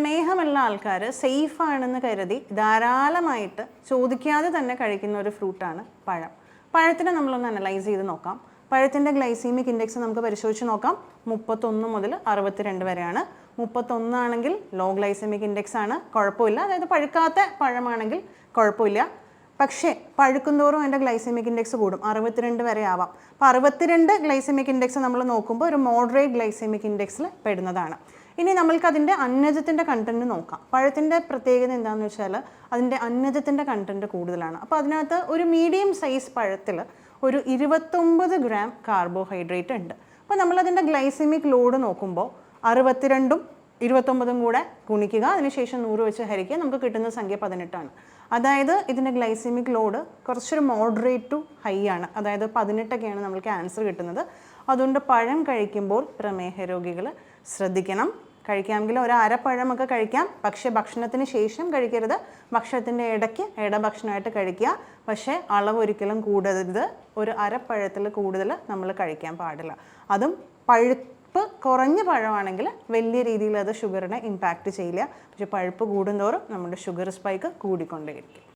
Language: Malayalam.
പ്രമേഹമുള്ള ആൾക്കാർ സേഫാണെന്ന് കരുതി ധാരാളമായിട്ട് ചോദിക്കാതെ തന്നെ കഴിക്കുന്ന ഒരു ഫ്രൂട്ടാണ് പഴം. പഴത്തിനെ നമ്മളൊന്ന് അനലൈസ് ചെയ്ത് നോക്കാം. പഴത്തിന്റെ ഗ്ലൈസീമിക് ഇൻഡെക്സ് നമുക്ക് പരിശോധിച്ച് നോക്കാം. മുപ്പത്തൊന്ന് മുതൽ അറുപത്തിരണ്ട് വരെയാണ്. മുപ്പത്തൊന്നാണെങ്കിൽ ലോ ഗ്ലൈസമിക് ഇൻഡെക്സ് ആണ് കുഴപ്പമില്ല. അതായത് പഴുക്കാത്ത പഴമാണെങ്കിൽ കുഴപ്പമില്ല. പക്ഷേ പഴുക്കുന്തോറും അതിന്റെ ഗ്ലൈസമിക് ഇൻഡെക്സ് കൂടും. അറുപത്തിരണ്ട് വരെ ആവാം. അപ്പോൾ അറുപത്തിരണ്ട് ഗ്ലൈസമിക് ഇൻഡെക്സ് നമ്മൾ നോക്കുമ്പോൾ ഒരു മോഡറേറ്റ് ഗ്ലൈസമിക് ഇൻഡെക്സിൽ പെടുന്നതാണ്. ഇനി നമ്മൾക്ക് അതിന്റെ അന്നജത്തിന്റെ കണ്ടന്റ് നോക്കാം. പഴത്തിന്റെ പ്രത്യേകത എന്താണെന്ന് വെച്ചാൽ അതിന്റെ അന്നജത്തിന്റെ കണ്ടന്റ് കൂടുതലാണ്. അപ്പോൾ അതിനകത്ത് ഒരു മീഡിയം സൈസ് പഴത്തിൽ ഒരു ഇരുപത്തൊമ്പത് ഗ്രാം കാർബോഹൈഡ്രേറ്റ് ഉണ്ട്. അപ്പോൾ നമ്മളതിന്റെ ഗ്ലൈസമിക് ലോഡ് നോക്കുമ്പോൾ അറുപത്തിരണ്ടും ഇരുപത്തൊമ്പതും കൂടെ ഗുണിക്കുക. അതിനുശേഷം നൂറ് വെച്ച് ഹരിക്കുക. നമുക്ക് കിട്ടുന്ന സംഖ്യ പതിനെട്ടാണ്. അതായത് ഇതിന്റെ ഗ്ലൈസിമിക് ലോഡ് കുറച്ചൊരു മോഡറേറ്റ് ടു ഹൈ ആണ്. അതായത് പതിനെട്ടൊക്കെയാണ് നമ്മൾക്ക് ആൻസർ കിട്ടുന്നത്. അതുകൊണ്ട് പഴം കഴിക്കുമ്പോൾ പ്രമേഹ രോഗികൾ ശ്രദ്ധിക്കണം. കഴിക്കാമെങ്കിൽ ഒരു അരപ്പഴമൊക്കെ കഴിക്കാം. പക്ഷേ ഭക്ഷണത്തിന് ശേഷം കഴിക്കരുത്. ഭക്ഷണത്തിന്റെ ഇടയ്ക്ക് ഇടഭക്ഷണമായിട്ട് കഴിക്കുക. പക്ഷേ അളവ് ഒരിക്കലും കൂടരുത്. ഒരു അരപ്പഴത്തിൽ കൂടുതൽ നമ്മൾ കഴിക്കാൻ പാടില്ല. അതും പഴുപ്പ് കുറഞ്ഞ പഴമാണെങ്കിൽ വലിയ രീതിയിൽ അത് ഷുഗറിനെ ഇമ്പാക്റ്റ് ചെയ്യില്ല. പക്ഷെ പഴുപ്പ് കൂടുന്തോറും നമ്മുടെ ഷുഗർ സ്പൈക്ക് കൂടിക്കൊണ്ടേയിരിക്കും.